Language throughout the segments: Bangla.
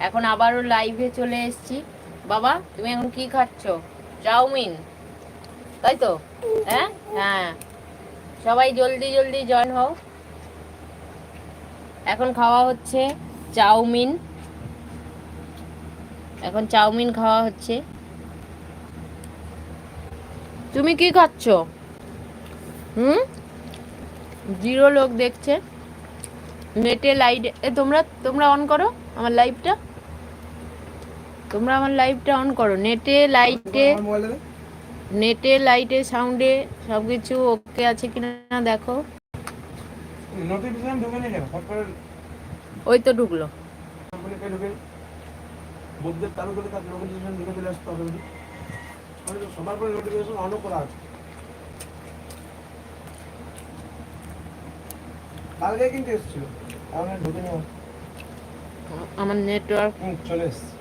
এখন আবারও লাইভে চলে এসেছি। বাবা, তুমি এখন কি খাচ্ছ? চাউমিন। তাই তো? হ্যাঁ? হ্যাঁ। সবাই জলদি জলদি জয়েন হও। এখন খাওয়া হচ্ছে চাউমিন। এখন চাউমিন খাওয়া হচ্ছে। তুমি কি খাচ্ছ? হুম? জিরো লোক দেখছে। নেটে লাইট এ তোমরা তোমরা অন করো আমার লাইভটা তোমরা আমার লাইভটা অন করো। নেটে লাইটে। নেটে লাইটে সাউন্ডে সব কিছু ওকে আছে কিনা দেখো। ওই তো ঢুকলো। নোটিফিকেশন সবার পরে অনও করা আছে। কালকে কিন্তু এসেছিল। আমার নেটওয়ার্ক চলে এসছে।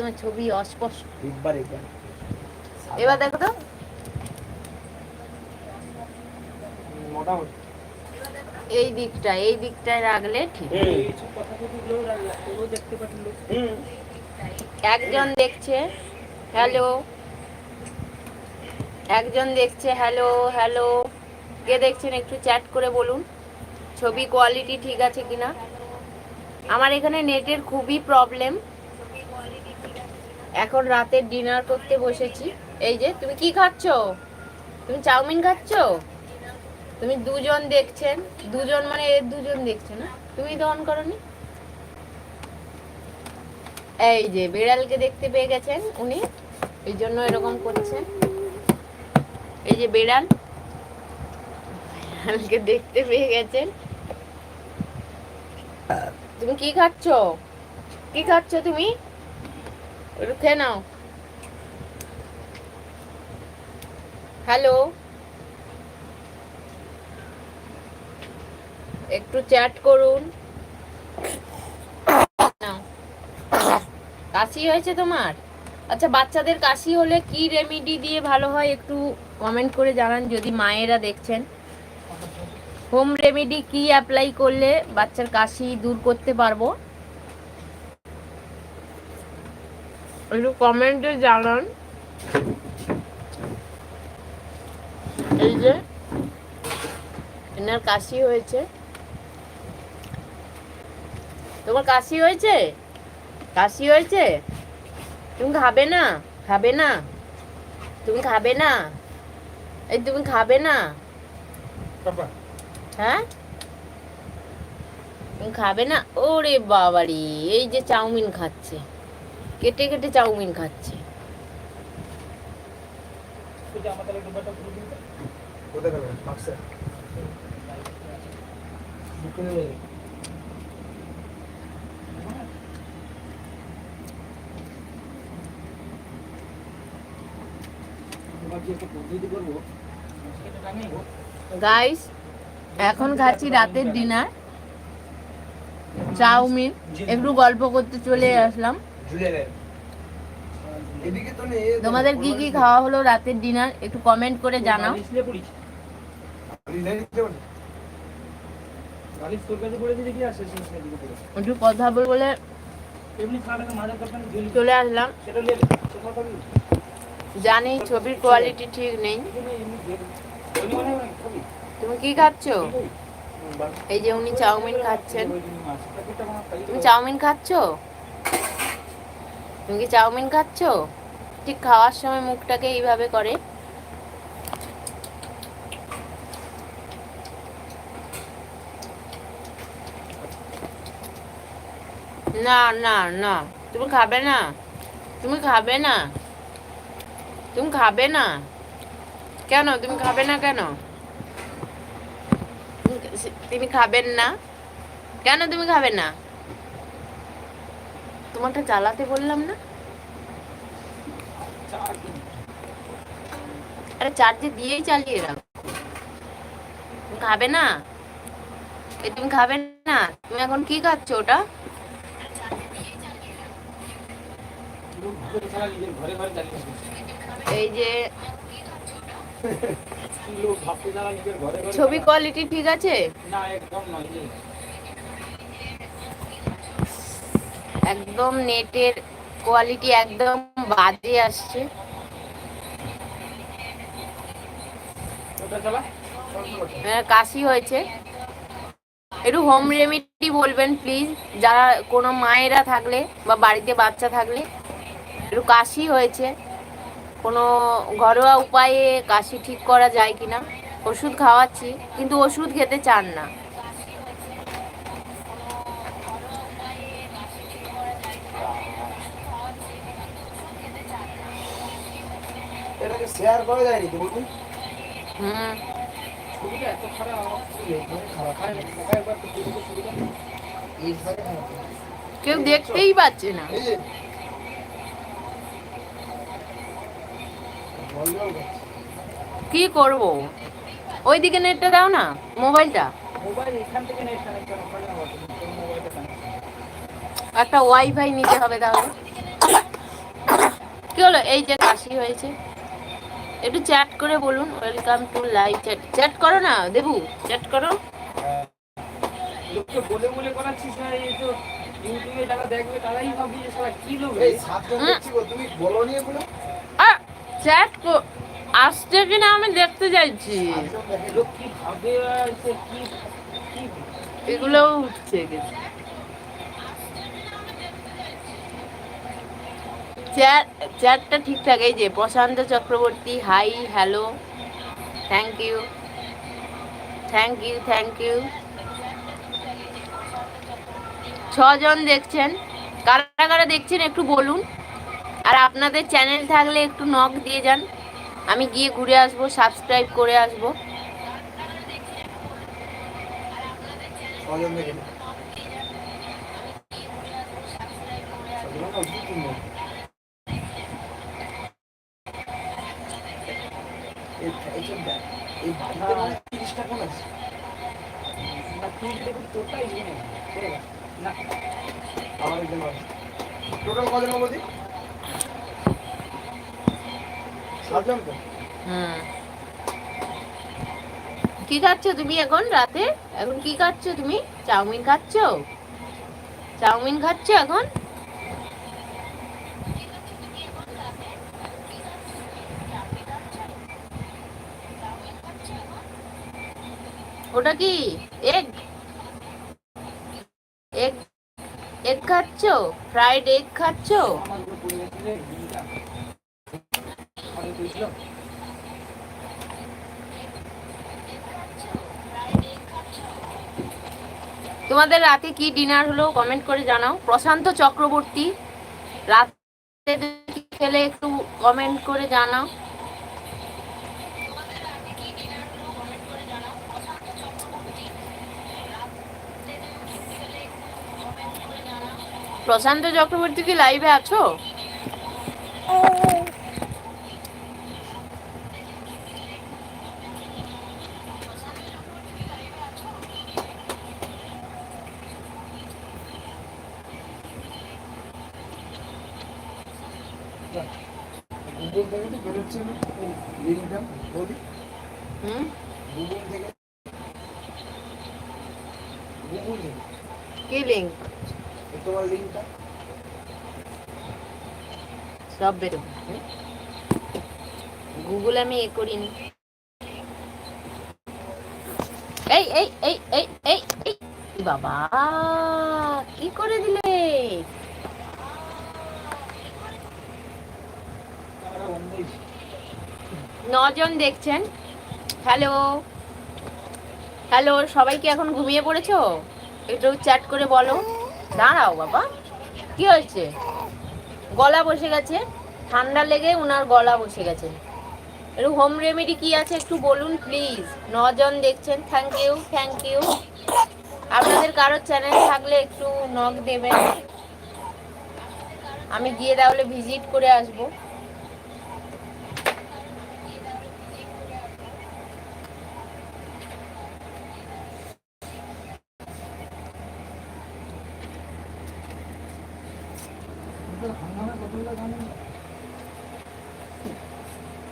একদম ছবি অস্পষ্ট। এবার দেখো তো। এই দিকটা এই দিকটায় রাখলে ঠিক। একজন দেখছে হ্যালো। একজন দেখছে হ্যালো হ্যালো। কে দেখছেন একটু চ্যাট করে বলুন ছবি কোয়ালিটি ঠিক আছে কিনা? আমার এখানে নেটের খুবই প্রবলেম এখন রাতের ডিনার করতে বসেছি। এই যে, তুমি কি খাচ্ছ? তুমি চাউমিন খাচ্ছ? তুমি দুজন দেখছেন। দুজন মানে এর দুজন দেখছে না? তুমি তো অন করনি? এই যে, বিড়ালকে দেখতে পেয়ে গেছেন উনি। এই জন্য এরকম করছেন। এই যে, বিড়াল। বিড়ালকে দেখতে পেয়ে গেছেন। তুমি কি খাচ্ছ? কি খাচ্ছ তুমি? খেয়ে নাও। হ্যালো একটু চ্যাট করুন। কাশি হয়েছে তোমার? আচ্ছা বাচ্চাদের কাশি হলে কি রেমেডি দিয়ে ভালো হয় একটু কমেন্ট করে জানান, যদি মায়েরা দেখছেন। হোম রেমেডি কি অ্যাপ্লাই করলে বাচ্চার কাশি দূর করতে পারব? একটু কমেন্টে জানান। এই যে এনার কাশি হয়েছে। তোমার কাশি হয়েছে? কাশি হয়েছে? তুমি খাবে না? খাবে না? তুমি খাবে না? এই তুমি খাবে না? হ্যাঁ? তুমি খাবে না? ওরে বাবারি এই যে চাউমিন খাচ্ছে। কেটে কেটে চাউমিন খাচ্ছে। গাইস এখন খাচ্ছি রাতের ডিনার চাউমিন, একটু গল্প করতে চলে আসলাম। ঝুলে গেল এদিকে তো নেই তোমাদের কি কি খাওয়া হলো রাতের ডিনার? একটু কমেন্ট করে জানাও। একটু কথা বলে চলে আসলাম। জানি ছবির কোয়ালিটি ঠিক নেই। তুমি কি খাচ্ছ? এই যে উনি চাউমিন খাচ্ছেন। তুমি চাউমিন খাচ্ছ? তুমি কি চাউমিন খাচ্ছ? ঠিক খাওয়ার সময় মুখটাকে এইভাবে করে। না না না। তুমি খাবে না? তুমি খাবে না? তুমি খাবে না? কেন? তুমি খাবে না কেন? তুমি- খাবেন না? কেন তুমি খাবে না? তোমাকে চালাতে বললাম না? আরে চার্জে দিয়েই চালিয়ে রাখো খাবে না? এ তুমি খাবে না? তুমি এখন কি খাচ্ছ ওটা? এই যে ছবি কোয়ালিটি ঠিক আছে? না একদম নয় যে একদম নেটের কোয়ালিটি একদম বাজে আসছে। হ্যাঁ, কাশি হয়েছে। একটু হোম রেমেডি বলবেন প্লিজ যারা কোনো মায়েরা থাকলে বা বাড়িতে বাচ্চা থাকলে একটু কাশি হয়েছে। কোনো ঘরোয়া উপায়ে কাশি ঠিক করা যায় কিনা? ওষুধ খাওয়াচ্ছি কিন্তু ওষুধ খেতে চান না। এটাকে শেয়ার করা তো বলুন? হুম। ছবিটা এত খারাপ খারাপ। খায় না টাকা একবার তো ছবিটা ছবিটা এইভাবে খারাপ। কেউ দেখতেই পাচ্ছে না। কি করব? ওইদিকে নেটটা দাও না মোবাইলটা একটা ওয়াইফাই নিতে হবে তাহলে। কি হলো? এই যে কাশি হয়েছে। একটু চ্যাট করে বলুন। Welcome to live chat chat করো না দেবু চ্যাট করো। লোককে বলে বলে করাচ্ছিস না এই তো ইউটিউবে যারা দেখবে তারাই ভাবি যে সারা কি লোক এই সাতজন দেখছি গো, তুমি বলো নিয়ে বলো আর চ্যাট আসছে কিনা আমি দেখতে চাইছি লোক কি ভাবে আর কি কি এগুলোও উঠছে গেছে। চ্যাট চ্যাটটা ঠিকঠাক, এই যে Prashanta Chakraborty hi hello thank you thank you thank you ছজন দেখছেন, কারা কারা দেখছেন একটু বলুন, আর আপনাদের চ্যানেল থাকলে একটু নক দিয়ে যান, আমি গিয়ে ঘুরে আসব সাবস্ক্রাইব করে আসব। ছজন দেখে ছজন না, দু তিনজন। এই এইসব দেখ, এই বাড়িতে মনে হয় তিরিশটা ফোন আছে না তুই দেখবি তোরটাই জেনে করে গেছে। না আমার একজন আছে টোটাল কজন অবধি সাতজন তো হুম কি খাচ্ছ তুমি এখন রাতে? এখন কি খাচ্ছ তুমি? চাউমিন খাচ্ছ? চাউমিন খাচ্ছ এখন? ওটা কি? এগ? এগ? এগ খাচ্ছ? ফ্রাইড এগ খাচ্ছ আমার উপর পড়ে গেছে রে বিলটা আরে বুঝলাম তোমাদের রাতে কি ডিনার হলো কমেন্ট করে জানাও। প্রশান্ত চক্রবর্তী রাতে খেলে একটু কমেন্ট করে জানাও। প্রশান্ত চক্রবর্তী কি লাইভে আছো গুগল থেকে তো বেরোচ্ছে না লিঙ্কটা বলি হুম গুগল থেকে গুগল থেকে কি লিঙ্ক এই তোমার লিঙ্কটা সব বেরো। গুগল আমি এ করিনি। এই এই এই এই এই এই বাবা কি করে দিলে? নজন দেখছেন। হ্যালো হ্যালো, সবাই কি এখন ঘুমিয়ে পড়েছো? একটু চ্যাট করে বলো। দাঁড়াও বাবা, কি হয়েছে? গলা বসে গেছে, ঠান্ডা লেগে ওনার গলা বসে গেছে। একটু হোম রেমেডি কি আছে একটু বলুন প্লিজ নজন দেখছেন থ্যাংক ইউ থ্যাংক ইউ আপনাদের কারোর চ্যানেল থাকলে একটু নখ দেবেন। আমি গিয়ে তাহলে ভিজিট করে আসব হাঙ্গামা কতগুলো গান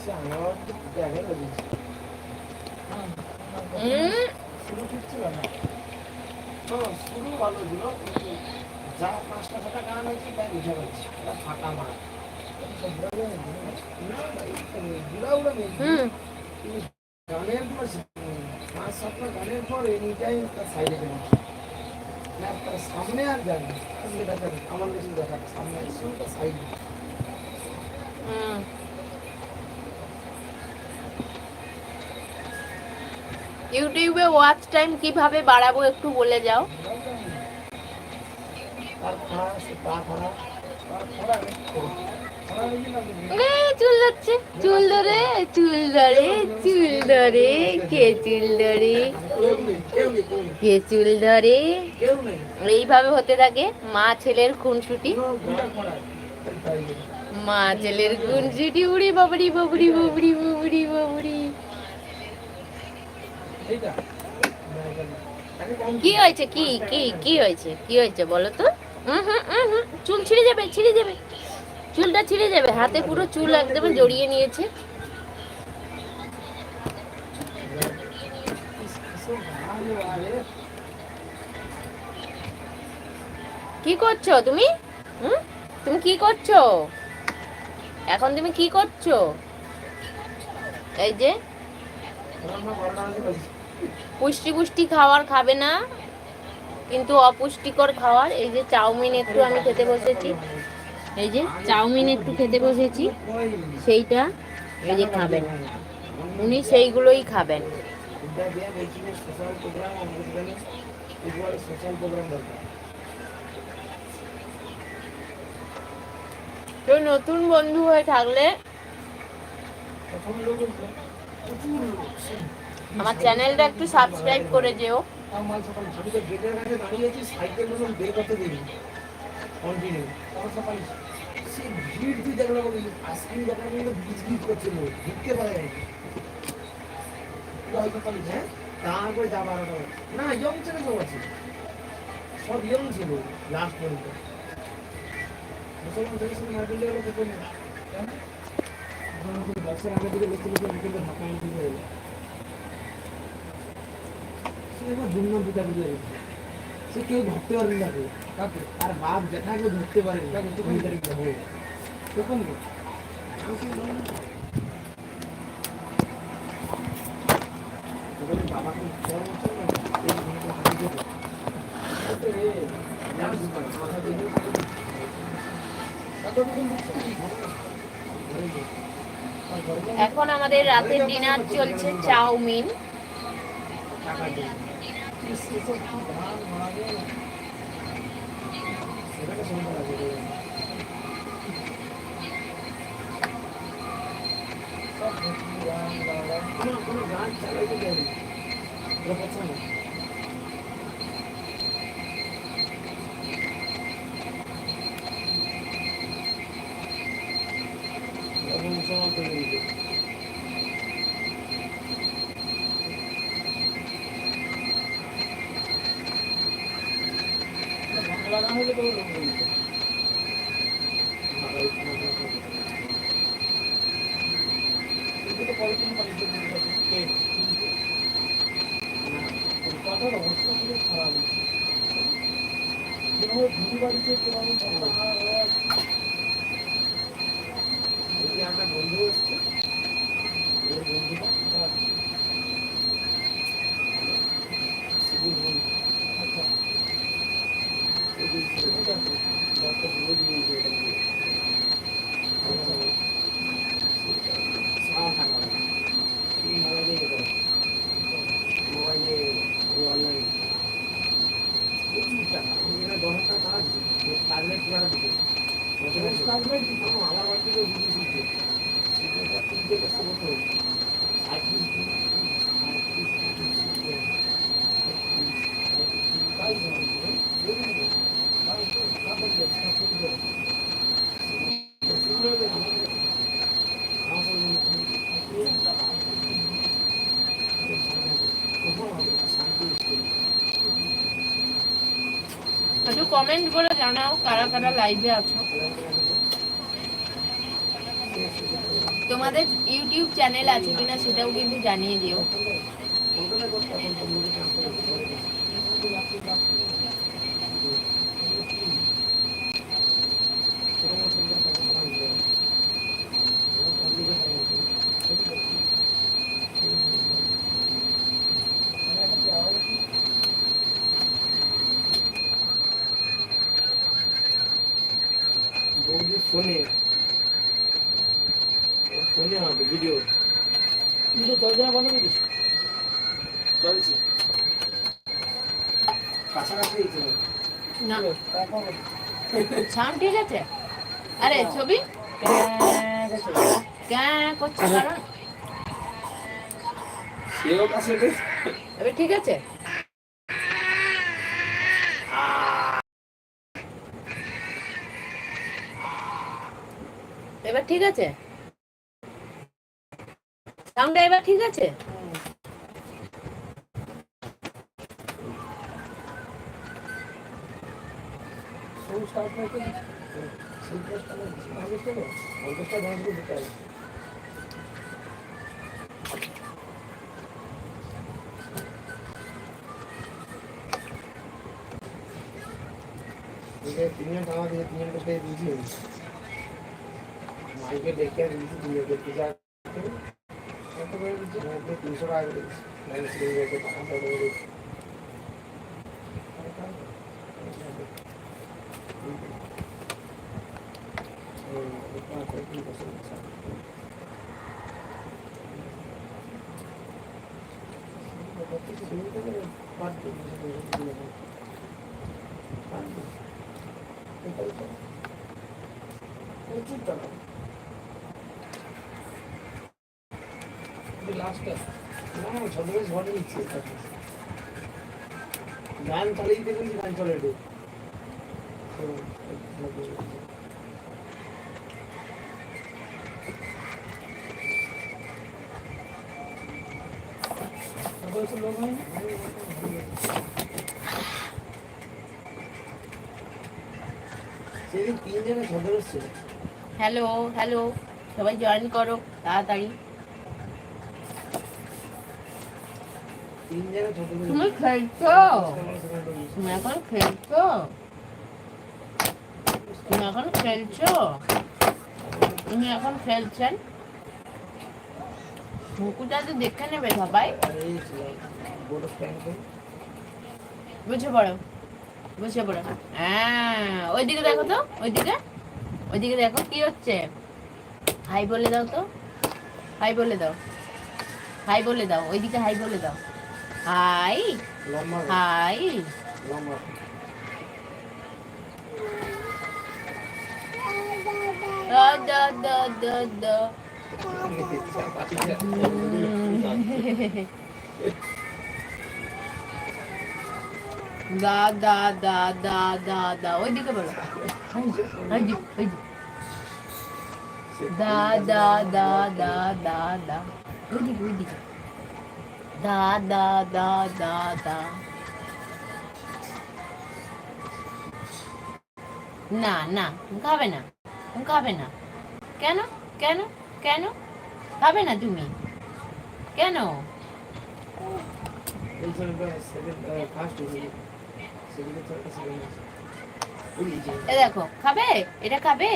সে আমার তো দেখে না জিনিস। উম, শুরু ঠিক ছিল না হ্যাঁ, শুরু ভালো ছিল কিন্তু যা পাঁচটা ছটা গান হয়েছে তাই বুঝে পাচ্ছি ফাঁকা মার গানের পর পাঁচ সাতটা গানের পর এনি টাইম তার সাইডে তার সামনে আর যাবে আমার কাছে দেখা সামনে সাইডে হুম। ইউটিউবে ওয়াচ টাইম কীভাবে বাড়াবো একটু বলে যাও। চুল ধরছে, চুল ধরে চুল ধরে চুল ধরে, কে চুল ধরে? কে চুল ধরে? এইভাবে হতে থাকে মা ছেলের খুনসুটি। মা ছেলের খুনসুটি, উড়ি বাবরি বাবরি বাবরি বাবরি বাবরি এইটা না, এটা না। তাকে কম কি হয়েছে? কি কি কি হয়েছে? কি হয়েছে বলো তো? চুল ছিঁড়ে যাবে ছিঁড়ে যাবে। চুলটা ছিঁড়ে যাবে। হাতে পুরো চুল একদম জড়িয়ে নিয়েছে। কি করছ তুমি? হুম? তুমি কি করছ? এখন তুমি কি করছ? এই যে। পুষ্টি পুষ্টি খাবার খাবে না, কিন্তু অপুষ্টিকর খাবার এই যে চাউমিন একটু আমি খেতে বসেছি, এই যে চাউমিন একটু খেতে বসেছি, সেইটা এই যে খাবেন। উনি সেইগুলোই খাবেন। কেউ নতুন বন্ধু হয়ে থাকলে আমার চ্যানেলটা একটু সাবস্ক্রাইব করে যেও তারপরে যা বারোটা বাজে। না ইয়ং ছেলে সব আছে ইয়ং ছিল লাস্ট পর্যন্ত মুসলমান দুর্নাম পিতা বুঝে গেছে। সে কেউ ধরতে পারেনি তাকে কাকে আর বাপ জ্যাঠা কেউ ধরতে পারেনি কাকে তখন তখন এখন আমাদের রাতের ডিনার চলছে চাউমিন। কোনো- গান চালাইতে দেয়নি। ওরা না। এখন মুসলমান তৈরি হয়েছে। বাংলা গান হলে তো লোক বলতো। বাংলা গান হলে তো লোক বলতো। কিন্তু তো পলিথিন পলিথিন দিয়ে দিতো। কে? কিন্তু- না, কলকাতার খারাপ। যেভাবে ধুলি বাড়িতে এই একটা বন্ধু এসছে বন্ধুটা the road major কমেন্ট করে জানাও কারা কারা লাইভে আছো। তোমাদের ইউটিউব চ্যানেল আছে কিনা সেটাও কিন্তু জানিয়ে দিও কলকাতায় করতে এখন তো মুভি ট্রান্সফার করে দিয়েছে। ছোট মোটো যা টাকা পাওয়া যায়। আমার কমপ্লিটে পাওয়া যায়। বৌদির ফোনে ওর ফোনে হবে ভিডিও ভিডিও চলছে না বন্ধ করিস চলছে। কাছাকাছি না। সাউন্ড ঠিক আছে? আরে ছবি? ক্যাঁ করছে কারণ? এবার ঠিক আছে? এবার ঠিক আছে? সাউন্ডটা এবার ঠিক আছে? তিনজন টাকা দিয়ে তিনজন কাছে বুঝি মাইকে দেখে আর দিয়েছি তিনজন দেখতে যা কত করে দিচ্ছে তিনশো টাকা করে দিচ্ছি মাইকে ছেড়ে দিয়েছে টাকা করে দিচ্ছি গান চালিয়ে হ্যালো হ্যালো সবাই জয়েন করো তাড়াতাড়ি তিনজনে ঝগড়া তুমি খেলছো তুমি এখন খেলছো তুমি এখন খেলছো তুমি এখন খেলছেন মুকুটা তো দেখে নেবে সবাই বুঝে পড়ো বুঝে পড়ো হ্যাঁ ওইদিকে দেখো তো ওইদিকে ওইদিকে দেখো কি হচ্ছে হাই বলে দাও তো হাই বলে দাও হাই বলে দাও ওইদিকে হাই বলে দাও হাই হাই দা দা দা দা দা দা ওইদিকে বলো দা দা দা দা দা দা ওইদিকে ওইদিকে দা দা দা দা দা না না খাবে না খাবে না। কেন? কেন? কেন? খাবে না তুমি। কেন? দেখো, খাবে? এটা খাবে?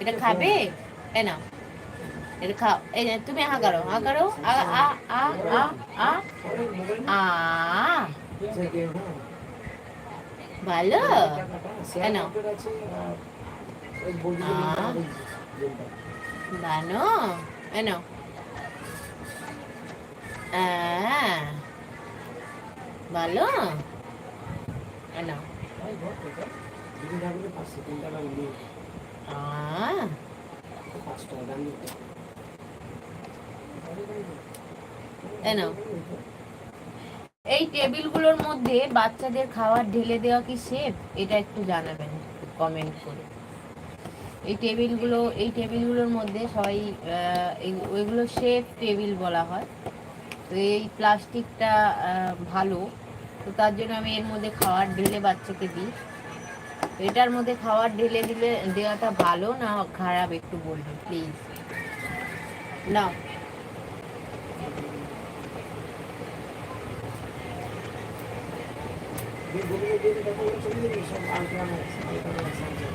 এটা খাবে? এ না এটা খাও এই যে তুমি হা করো হা করো আ আ আ আ আ আ ভালো কেন? বানো আ ভালো নাও আ এই টেবিলগুলোর মধ্যে বাচ্চাদের খাবার ঢেলে দেওয়া কি সেফ এটা একটু জানাবেন কমেন্ট করে। এই টেবিলগুলো, এই টেবিলগুলোর মধ্যে সবাই ওইগুলো সেফ টেবিল বলা হয়। তো এই প্লাস্টিকটা ভালো। তো তার জন্য আমি এর মধ্যে খাবার ঢেলে বাচ্চাকে দিই। এটার মধ্যে খাবার ঢেলে দিলে, দেওয়াটা ভালো, না খারাপ একটু বলবেন প্লিজ না দিয়ে বলে দিয়ে কতগুলো ছবি দেবে সব আলট্রা